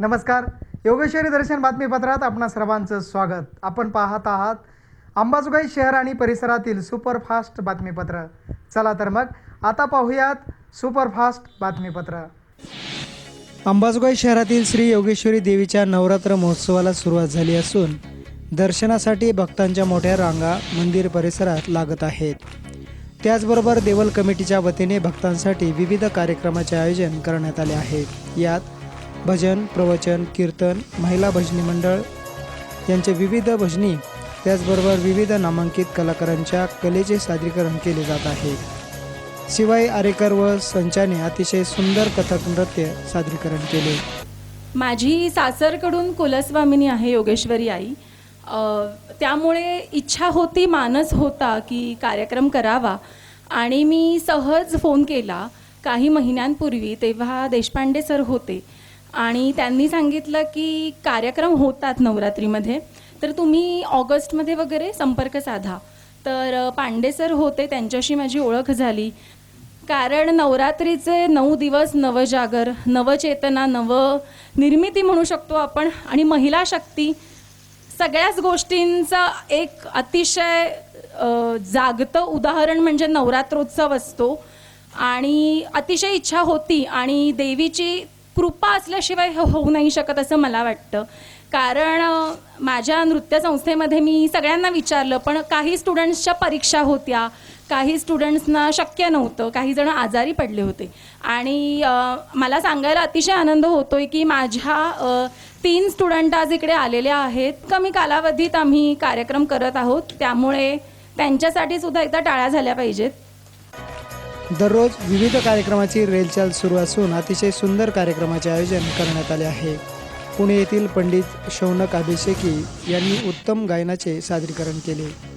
नमस्कार. योगेश्वरी दर्शन बातमीपत्रात आपणा सर्वांचं स्वागत. आपण पाहत आहात अंबाजोगाई शहर आणि परिसरातील सुपरफास्ट बातमीपत्र. चला तर मग आता पाहूयात सुपरफास्ट बातमीपत्र. अंबाजोगाई शहरातील श्री योगेश्वरी देवीच्या नवरात्र महोत्सवाला सुरुवात झाली असून दर्शनासाठी भक्तांच्या मोठ्या रांगा मंदिर परिसरात लागत आहेत. त्याचबरोबर देवल कमिटीच्या वतीने भक्तांसाठी विविध कार्यक्रमाचे आयोजन करण्यात आले आहे. यात भजन प्रवचन कीर्तन महिला भजनी मंडळ यांचे विविध भजनी त्याचबरोबर विविध नामांकित कलाकारांच्या कलेचे सादरीकरण केले जात आहे. शिवाय आरेकर व संचाने अतिशय सुंदर कथक नृत्य सादरीकरण केले. माझी सासरकडून कुलस्वामिनी आहे योगेश्वरी आई. त्यामुळे इच्छा होती मानस होता की कार्यक्रम करावा. आणि मी सहज फोन केला. काही महिन्यांपूर्वी तेव्हा देशपांडे सर होते. आणि त्यांनी सांगितलं की कार्यक्रम होतात नवरात्रीमध्ये. तर तुम्ही ऑगस्टमध्ये वगैरे संपर्क साधा. तर पांडे सर होते त्यांच्याशी माझी ओळख झाली. कारण नवरात्रीचे नऊ दिवस नवजागर नवचेतना नव निर्मिती म्हणू शकतो आपण आणि महिला शक्ती सगळ्याच गोष्टींचा एक अतिशय जागतं उदाहरण म्हणजे नवरात्रोत्सव असतो. आणि अतिशय इच्छा होती आणि देवीची कृपा असल्याशिवाय हे होऊ नाही शकत असं मला वाटतं. कारण माझ्या नृत्यसंस्थेमध्ये मी सगळ्यांना विचारलं पण काही स्टुडंट्सच्या परीक्षा होत्या. काही स्टुडंट्सना शक्य नव्हतं. काही जण आजारी पडले होते. आणि अ, मला सांगायला अतिशय आनंद होतोय की माझ्या अ, तीन स्टुडंट आज इकडे आलेल्या आहेत. कमी कालावधीत आम्ही कार्यक्रम करत आहोत. त्यामुळे त्यांच्यासाठी सुद्धा एकदा टाळ्या झाल्या पाहिजेत. दररोज विविध कार्यक्रमाची रेलचाल सुरू असून अतिशय सुंदर कार्यक्रमाचे आयोजन करण्यात आले आहे. पुणे येथील पंडित शौनक अभिषेकी यांनी उत्तम गायनाचे सादरीकरण केले.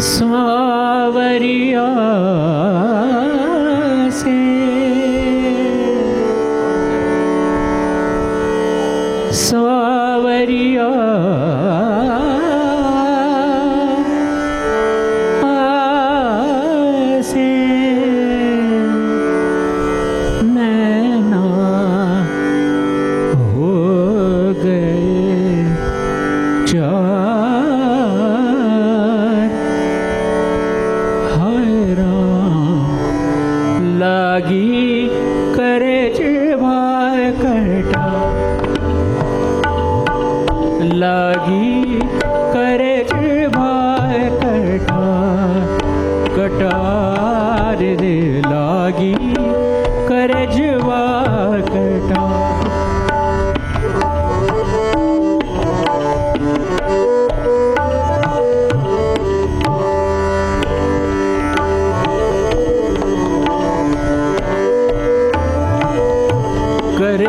सावरिया। सावरिया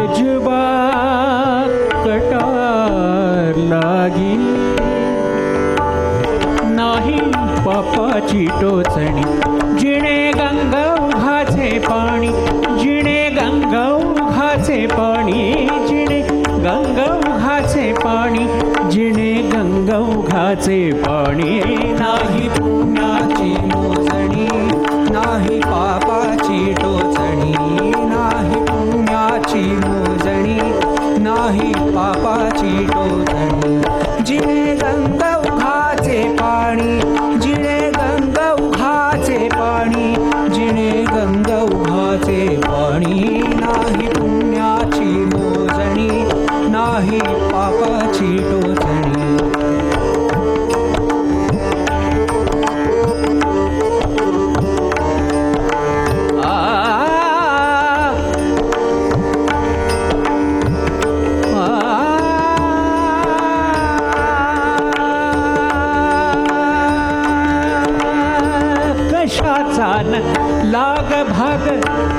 करजबा कटार लागी नाही पापाची टोचणी जिणे गंगाचे पाणी जिणे गंगाचे पाणी जिणे गंगाचे पाणी जिणे गंगाचे पाणी नाही पापाची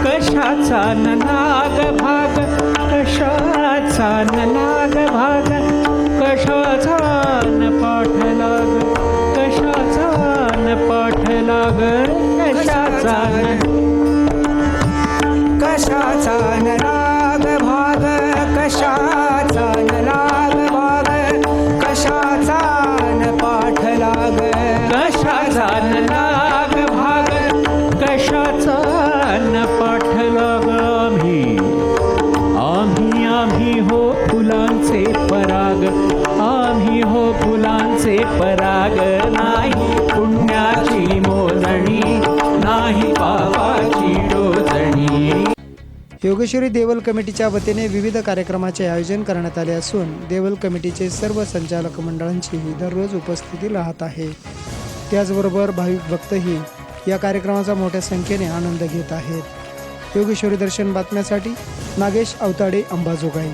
कशाचा न नाग भाग? कशाचा न नाग भाग? कशाचा न पाठ लाग योगेश्वरी देवल कमिटीच्या वतीने विविध कार्यक्रमाचे आयोजन करण्यात आले असून देवल कमिटीचे सर्व संचालक मंडळांचीही दररोज उपस्थिती राहत आहे. त्याचबरोबर भाविक भक्तही या कार्यक्रमाचा मोठ्या संख्येने आनंद घेत आहेत. योगेश्वरी दर्शन बातम्यासाठी नागेश अवताडे अंबाजोगाई.